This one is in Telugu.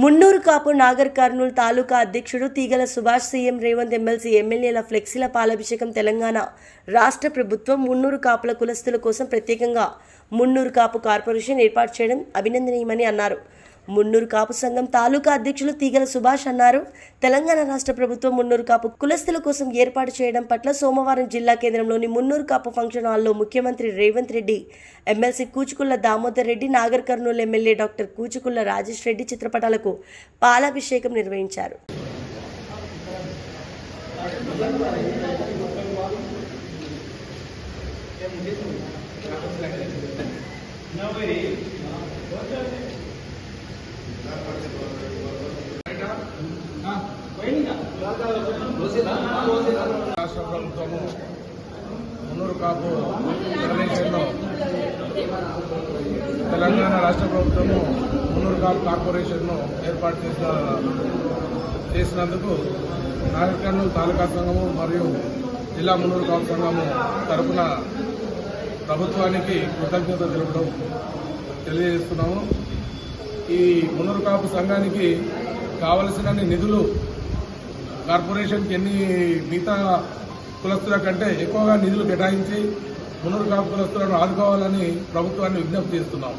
మున్నూరు కాపు నాగర్ కర్నూలు తాలూకా అధ్యక్షుడు తీగల సుభాష్ సీఎం రేవంత్ ఎమ్మెల్సీ ఎమ్మెల్యేల ఫ్లెక్సీల పాలాభిషేకం తెలంగాణ రాష్ట్ర ప్రభుత్వం మున్నూరు కాపుల కులస్తుల కోసం ప్రత్యేకంగా మున్నూరు కాపు కార్పొరేషన్ ఏర్పాటు చేయడం అభినందనీయమని అన్నారు. మున్నూరు కాపు సంఘం తాలూకా అధ్యక్షులు తీగల సుభాష్ అన్నారు. తెలంగాణ రాష్ట్ర ప్రభుత్వం మున్నూరు కాపు కులస్తుల కోసం ఏర్పాటు చేయడం పట్ల సోమవారం జిల్లా కేంద్రంలోని మున్నూరు కాపు ఫంక్షన్ హాల్లో ముఖ్యమంత్రి Revanth Reddy MLC Kuchukulla Damodar Reddy Nagar Kurnool MLA doctor Kuchukulla Rajesh Reddy చిత్రపటాలకు పాలాభిషేకం నిర్వహించారు. రాష్ట్ర ప్రభుత్వము మున్నూరు కాపు ఫెడరేషన్ను తెలంగాణ రాష్ట్ర ప్రభుత్వము మున్నూరు కాపు కార్పొరేషన్ను ఏర్పాటు చేసిన చేసినందుకు నాగర్కర్నూలు తాలూకా సంఘము మరియు జిల్లా మున్నూరు కాపు సంఘము తరపున ప్రభుత్వానికి కృతజ్ఞత తెలుపడం తెలియజేస్తున్నాము. ఈ మున్నూరు కాపు సంఘానికి కావలసినన్ని నిధులు కార్పొరేషన్కి ఎన్ని మిగతా కులస్తుల కంటే ఎక్కువగా నిధులు కేటాయించి మున్నూరు కులస్తులను ఆదుకోవాలని ప్రభుత్వాన్ని విజ్ఞప్తి చేస్తున్నాం.